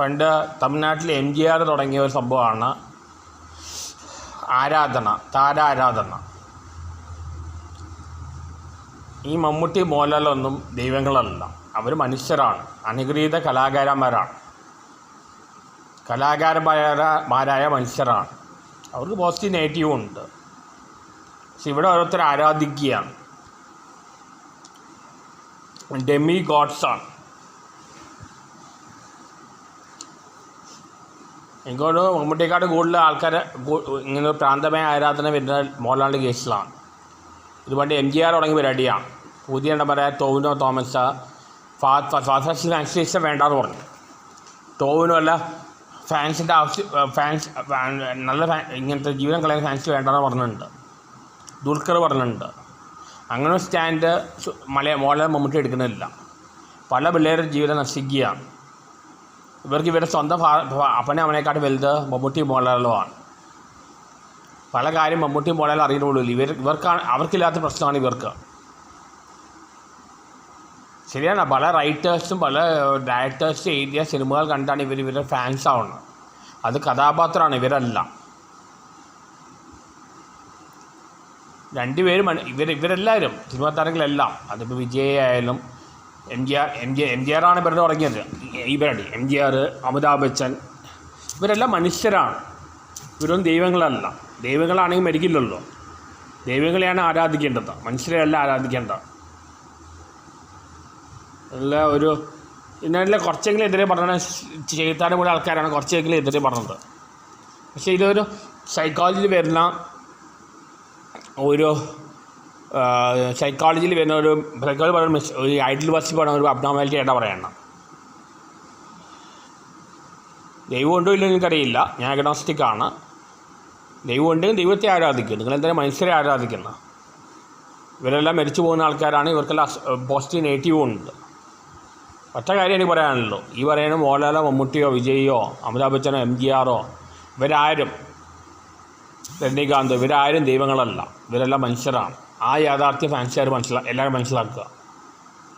പണ്ട് തമിഴ്നാട്ടിൽ M G R തുടങ്ങിയ ഒരു സംഭവമാണ് ആരാധന താരാരാധന. ഈ മമ്മൂട്ടി മോഹൻലാലൊന്നും ദൈവങ്ങളല്ല. അവർ മനുഷ്യരാണ് അനുഗ്രഹീത കലാകാരന്മാരാണ്. കലാകാരന്മാരായ മനുഷ്യരാണ്. അവർക്ക് പോസിറ്റീവ് നെഗറ്റീവും ഉണ്ട്. പക്ഷെ ഇവിടെ ഓരോരുത്തർ ആരാധിക്കുകയാണ്. ഡെമി ഗോഡ്സാണ് എനിക്കോട് മമ്മൂട്ടിയെക്കാട് കൂടുതൽ ആൾക്കാർ ഇങ്ങനെ പ്രാന്തമായ ആരാധന വരുന്ന മോഹൻലാലിന്റെ കേസിലാണ്. ഇത് പണ്ട് എം ജി ആർ തുടങ്ങിയ പരിപാടിയാണ്. പുതിയ പറയാ ടോവിനോ തോമസ് ഫാസ്റ്റ് ഫാൻസിസ്റ്റം വേണ്ടാന്ന് പറഞ്ഞു. ടോവിനോ അല്ല ഫാൻസിന്റെ ആവശ്യം ഫാൻസ് നല്ല ഫാൻ ഇങ്ങനത്തെ ജീവിതം കളയുന്ന ഫാൻസ് വേണ്ടെന്ന് പറഞ്ഞിട്ടുണ്ട്. ദുൽഖർ പറഞ്ഞിട്ടുണ്ട്. അങ്ങനെ സ്റ്റാൻഡ് മലയ മോഹൻലാൽ മമ്മൂട്ടി എടുക്കുന്നില്ല. പല പിള്ളേരുടെ ജീവിതം നശിക്കുകയാണ്. ഇവർക്ക് ഇവരുടെ സ്വന്തം അപ്പനെ അവനെക്കാട്ട് വലുത് മമ്മൂട്ടി മോഹൻലാലുമാണ് പല കാര്യം മമ്മൂട്ടി മോഹൻലാൽ അറിയുന്നുള്ളൂ. ഇവർ ഇവർക്കാണ് അവർക്കില്ലാത്ത പ്രശ്നമാണ് ഇവർക്ക്. ശരിയാണ്. പല റൈറ്റേഴ്സും പല ഡയറക്ടേഴ്സും എഴുതിയ സിനിമകൾ കണ്ടാണ് ഇവർ ഇവരുടെ ഫാൻസ് ആവുന്നത്. അത് കഥാപാത്രമാണ് ഇവരല്ല. രണ്ടുപേരും ഇവർ ഇവരെല്ലാവരും സിനിമാ താരങ്ങളെല്ലാം. അതിപ്പോൾ വിജയ് ആയാലും M G R M G M G ആറാണ് ഇവരുടെ തുടങ്ങിയത്. ഇവരുടെ M G R Amitabh Bachchan ഇവരെല്ലാം മനുഷ്യരാണ്. ഇവരൊന്നും ദൈവങ്ങളല്ല. ദൈവങ്ങളാണെങ്കിൽ മരിക്കില്ലല്ലോ. ദൈവങ്ങളെയാണ് ആരാധിക്കേണ്ടത്. മനുഷ്യരെയല്ല ആരാധിക്കേണ്ടത്. അല്ല ഒരു ഇന്നലെ കുറച്ചെങ്കിലും എതിരെ പറഞ്ഞ ചെയ്താനും കൂടെ ആൾക്കാരാണ് കുറച്ചെങ്കിലും എതിരെ പറഞ്ഞത്. പക്ഷേ ഇതൊരു സൈക്കോളജിയിൽ വരുന്ന ഒരു സൈക്കോളജിയിൽ വരുന്ന ഒരു സൈക്കോളജി പറയുന്ന ഒരു ഐഡിൽ പറയുന്ന ഒരു അബ്നോമാലിറ്റി ആയിട്ടാണ് പറയണം ദൈവം ഉണ്ടോ ഇല്ലെന്ന് എനിക്കറിയില്ല. ഞാൻ അഗ്നോസ്റ്റിക് ആണ്. ദൈവം ഉണ്ടെങ്കിൽ ദൈവത്തെ ആരാധിക്കുക നിങ്ങൾ എന്തിനാണ് മനുഷ്യരെ ആരാധിക്കുന്നു ഇവരെല്ലാം മരിച്ചു പോകുന്ന ആൾക്കാരാണ്. ഇവർക്കെല്ലാം പോസിറ്റീവ് നെഗറ്റീവും ഉണ്ട്. ഒറ്റ കാര്യം എനിക്ക് പറയാനുള്ളൂ. ഈ പറയുന്ന മോഹൻലാലോ മമ്മൂട്ടിയോ വിജയോ അമിതാഭ് ബച്ചനോ എം ജി ആറോ ഇവരാരും രജനീകാന്ത് ഇവരാരും ദൈവങ്ങളല്ല. ഇവരെല്ലാം മനുഷ്യരാണ്. ആ യാഥാർത്ഥ്യം ഫാൻസുകാർ മനസ്സിലാ എല്ലാവരും മനസ്സിലാക്കുക.